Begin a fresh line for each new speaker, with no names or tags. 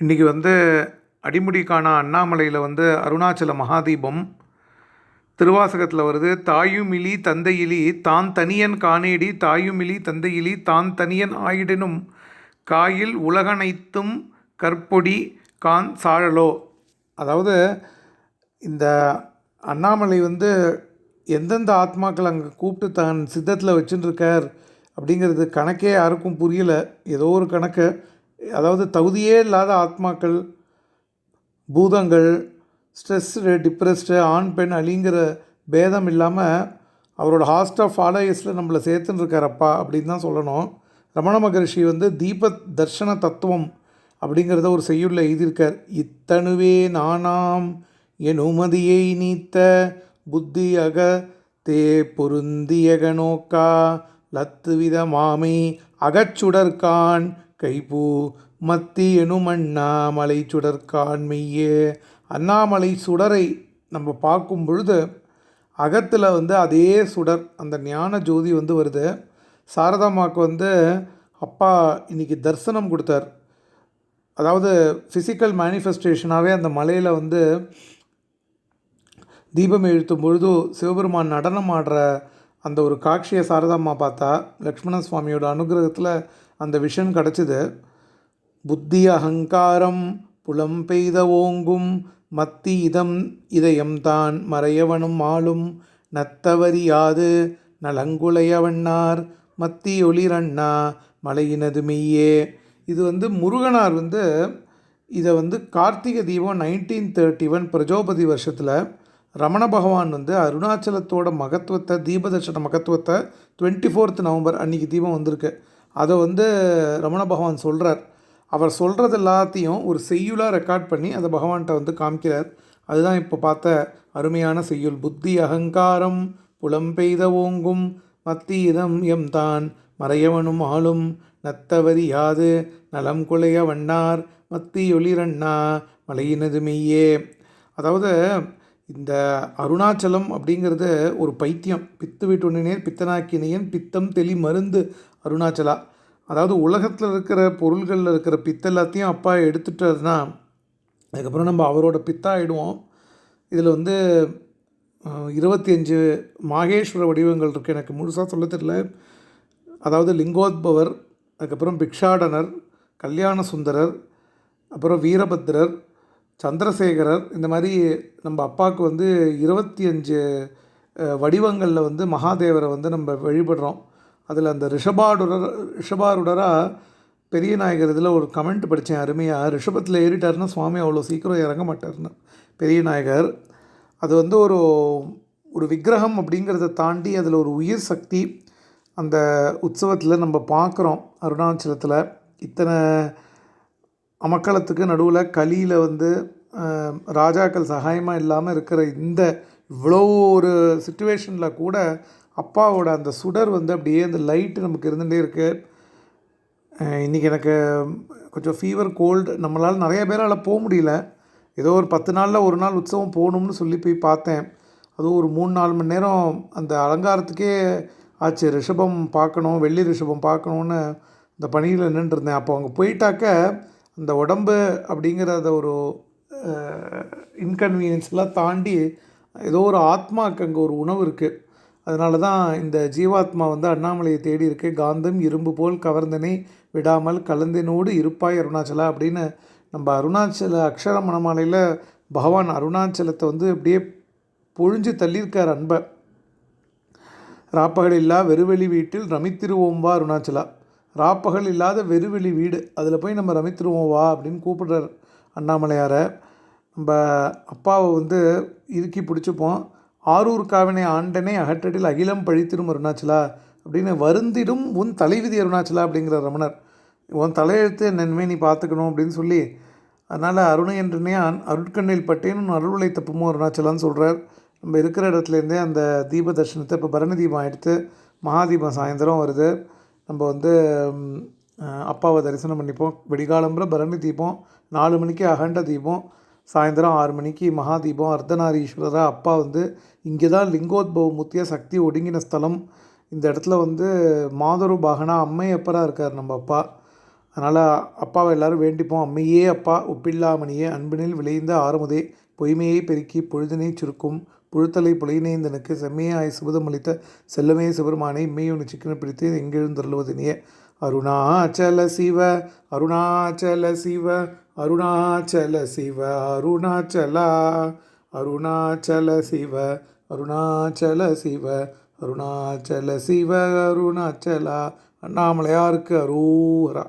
இன்றைக்கி வந்து அடிமுடிக்கான அண்ணாமலையில் வந்து அருணாச்சல மகாதீபம். திருவாசகத்தில் வருது தாயுமிலி தந்தையிலி தான் தனியன் காணேடி தாயுமிலி தந்தையிலி தான் தனியன் ஆயிடனும். காயில் உலகனைத்தும் கற்பொடி கான் சாழலோ. அதாவது இந்த அண்ணாமலை வந்து எந்தெந்த ஆத்மாக்கள் அங்கே கூப்பிட்டு தான் சித்தத்தில் வச்சுட்டுருக்கார் அப்படிங்கிறது கணக்கே யாருக்கும் புரியல. ஏதோ ஒரு கணக்கு. அதாவது தகுதியே இல்லாத ஆத்மாக்கள் பூதங்கள் ஸ்ட்ரெஸ்ஸு டிப்ரெஸ்டு ஆண் பெண் அழிங்கிற பேதம் இல்லாமல் அவரோட ஹாஸ்ட் ஆஃப் ஃபாலோயர்ஸில் நம்மளை சேர்த்துன்னு இருக்காரப்பா அப்படின்னு தான் சொல்லணும். ரமண மகரிஷி வந்து தீப தர்ஷன தத்துவம் அப்படிங்கிறத ஒரு செய்யுள்ள எழுதியிருக்கார். இத்தனுவே நானாம் என் உமதியை நீத்த புத்தி அக தே பொருந்தியக நோக்கா லத்து மாமி அகச்சுடர்கான் கைப்பூ மத்தி எனும் அண்ணாமலை சுடர்கான் அண்ணாமலை சுடரை நம்ம பார்க்கும் பொழுது அகத்தில் வந்து அதே சுடர் அந்த ஞான ஜோதி வந்து வருது. சாரதாமாவுக்கு வந்து அப்பா இன்னைக்கு தரிசனம் கொடுத்தார். அதாவது ஃபிசிக்கல் மேனிஃபெஸ்டேஷனாகவே அந்த மலையில் வந்து தீபம் எழுத்தும் பொழுது சிவபெருமான் நடனம் ஆடுற அந்த ஒரு காட்சியை சாரதாம்மா பார்த்தா லக்ஷ்மண சுவாமியோட அனுகிரகத்தில் அந்த விஷன் கிடச்சிது. புத்தி அகங்காரம் புலம் பெய்த ஓங்கும் மத்தி இதம் இதயம் தான் மறையவனும் ஆளும். நத்தவரியாது நலங்குலையவண்ணார் மத்தி ஒளிரண்ணா மலையினது மெய்யே. இது வந்து முருகனார் வந்து இதை வந்து Karthigai Deepam nineteen thirty one பிரஜோபதி வருஷத்தில் ரமண பகவான் வந்து அருணாச்சலத்தோட மகத்துவத்தை தீபதர்ஷன மகத்துவத்தை டுவெண்ட்டி ஃபோர்த் நவம்பர் அன்றைக்கி தீபம் வந்திருக்கு. அதை வந்து ரமண பகவான் சொல்கிறார் அவர் சொல்கிறது எல்லாத்தையும் ஒரு செய்யுளாக ரெக்கார்ட் பண்ணி அதை பகவான்கிட்ட வந்து காமிக்கிறார். அதுதான் இப்போ பார்த்த அருமையான செய்யுள். புத்தி அகங்காரம் புலம் பெய்த ஓங்கும் மத்தி இதம் எம் தான். மறையவனும் ஆளும் நத்தவரி யாது. நலம் குலைய வண்ணார் மத்தி ஒளிரண்ணா மலையினது மெய்யே. அதாவது இந்த அருணாச்சலம் அப்படிங்கிறது ஒரு பைத்தியம். பித்து வீட்டுடனே பித்தனாக்கினியன் பித்தம் தெளி மருந்து அருணாச்சலா. அதாவது உலகத்தில் இருக்கிற பொருள்களில் இருக்கிற பித்த எல்லாத்தையும் அப்பா எடுத்துட்டாருன்னா அதுக்கப்புறம் நம்ம அவரோட பித்தா ஆகிடுவோம் இதில் வந்து இருபத்தி அஞ்சு மாகேஸ்வர வடிவங்கள் இருக்குது எனக்கு முழுசாக சொல்ல தெரியல. அதாவது லிங்கோத்பவர் அதுக்கப்புறம் பிக்ஷாடனர் கல்யாண சுந்தரர் அப்புறம் வீரபத்ரர் சந்திரசேகரர் இந்த மாதிரி நம்ம அப்பாவுக்கு வந்து இருபத்தி அஞ்சு வடிவங்களில் வந்து மகாதேவரை வந்து நம்ம வழிபடுறோம். அதில் அந்த ரிஷபாடுடர் ரிஷபாருடராக பெரிய நாயகர் இதில் ஒரு கமெண்ட் படித்தேன் அருமையாக ரிஷபத்தில் ஏறிட்டாருன்னா சுவாமி அவ்வளோ சீக்கிரம் இறங்க மாட்டார்னு பெரிய நாயகர். அது வந்து ஒரு ஒரு விக்கிரகம் அப்படிங்கிறத தாண்டி அதில் ஒரு உயிர் சக்தி. அந்த உற்சவத்தில் நம்ம பார்க்குறோம் அருணாச்சலத்தில். இத்தனை அமக்களத்துக்கு நடுவில் கலியில் வந்து ராஜாக்கள் சகாயமாக இல்லாமல் இருக்கிற இந்த இவ்வளோ ஒரு சுச்சுவேஷனில் கூட அப்பாவோட அந்த சுடர் வந்து அப்படியே அந்த லைட்டு நமக்கு இருந்துகிட்டே இருக்குது இன்றைக்கி எனக்கு கொஞ்சம் ஃபீவர் கோல்டு நம்மளால் நிறைய பேரால் போக முடியல. ஏதோ ஒரு பத்து நாளில் ஒரு நாள் உற்சவம் போகணும்னு சொல்லி போய் பார்த்தேன். அதுவும் ஒரு மூணு நாலு மணி நேரம் அந்த அலங்காரத்துக்கே ஆச்சு. ரிஷபம் பார்க்கணும் வெள்ளி ரிஷபம் பார்க்கணுன்னு இந்த பணியில் நின்றுருந்தேன் அப்போ அங்கே போயிட்டாக்க அந்த உடம்பு அப்படிங்கிறத ஒரு இன்கன்வீனியன்ஸ்லாம் தாண்டி ஏதோ ஒரு ஆத்மாவுக்கு அங்கே ஒரு உணவு இருக்குது அதனால தான் இந்த ஜீவாத்மா வந்து அண்ணாமலையை தேடி இருக்கு. காந்தம் இரும்பு போல் கவர்ந்தனை விடாமல் கலந்தினோடு இருப்பாய் அருணாச்சலா அப்படின்னு நம்ம அருணாச்சல அக்ஷர மணமாலையில் பகவான் அருணாச்சலத்தை வந்து அப்படியே பொழிஞ்சு தள்ளியிருக்கார் அன்பை. ராப்பகல் இல்லா வெறுவெளி வீட்டில் ரமித்திருவோம் வா அருணாச்சலா. ராப்பகல் இல்லாத வெறுவெளி வீடு. அதில் போய் நம்ம ரமித்துருவோம் வா அப்படின்னு கூப்பிடுறார் அண்ணாமலையாரை. நம்ம அப்பாவை வந்து இறுக்கி பிடிச்சிப்போம். ஆரூர் காவினை ஆண்டனை அகற்றடில் அகிலம் பழித்திரும் அருணாச்சலா அப்படின்னு வருந்திடும் உன் தலைவிதி அருணாச்சலா அப்படிங்கிற ரமணர். உன் தலையெழுத்து நன்மை நீ பார்த்துக்கணும் அப்படின்னு சொல்லி அதனால் அருணை என்றனே அருட்கண்ணில் பட்டேன் அருள்வலை தப்புமோ அருணாச்சலான்னு சொல்கிறார் நம்ம இருக்கிற இடத்துலேருந்தே அந்த தீப தர்ஷனத்தை இப்போ பரணி தீபம் ஆகிடுத்து மகாதீபம் சாயந்தரம் வருது. நம்ம வந்து அப்பாவை தரிசனம் பண்ணிப்போம். வெடிகாலம்புற பரணி தீபம் நாலு மணிக்கு அகண்ட தீபம் சாயந்தரம் ஆறு மணிக்கு மகாதீபம் அர்த்தநாரீஸ்வரராக அப்பா வந்து இங்கே தான் லிங்கோத்பவ முத்திய சக்தி ஒடுங்கின ஸ்தலம். இந்த இடத்துல வந்து மாதரு பாகனா அம்மையப்பராக இருக்கார் நம்ம அப்பா. அதனால் அப்பாவை எல்லோரும் வேண்டிப்போம். அம்மையே அப்பா ஒப்பில்லாமணியே அன்பினில் விளைந்த ஆறுமுதே பொய்மையை பெருக்கி பொழுதினை சுருக்கும். புழுத்தலை புலையினைந்தனுக்கு செம்மையாய் சுபதம் அளித்த செல்லமே சிவருமானை இம்மையொன்று சிக்கன பிடித்து எங்கெழுந்தருளுவதினிய. அருணாச்சல சிவ அருணாச்சல சிவ அருணாச்சல சிவ அருணாச்சலா அருணாச்சல சிவ அருணாச்சல சிவ அருணாச்சல சிவ அருணாச்சலா. அண்ணாமலையாருக்கு அரூரா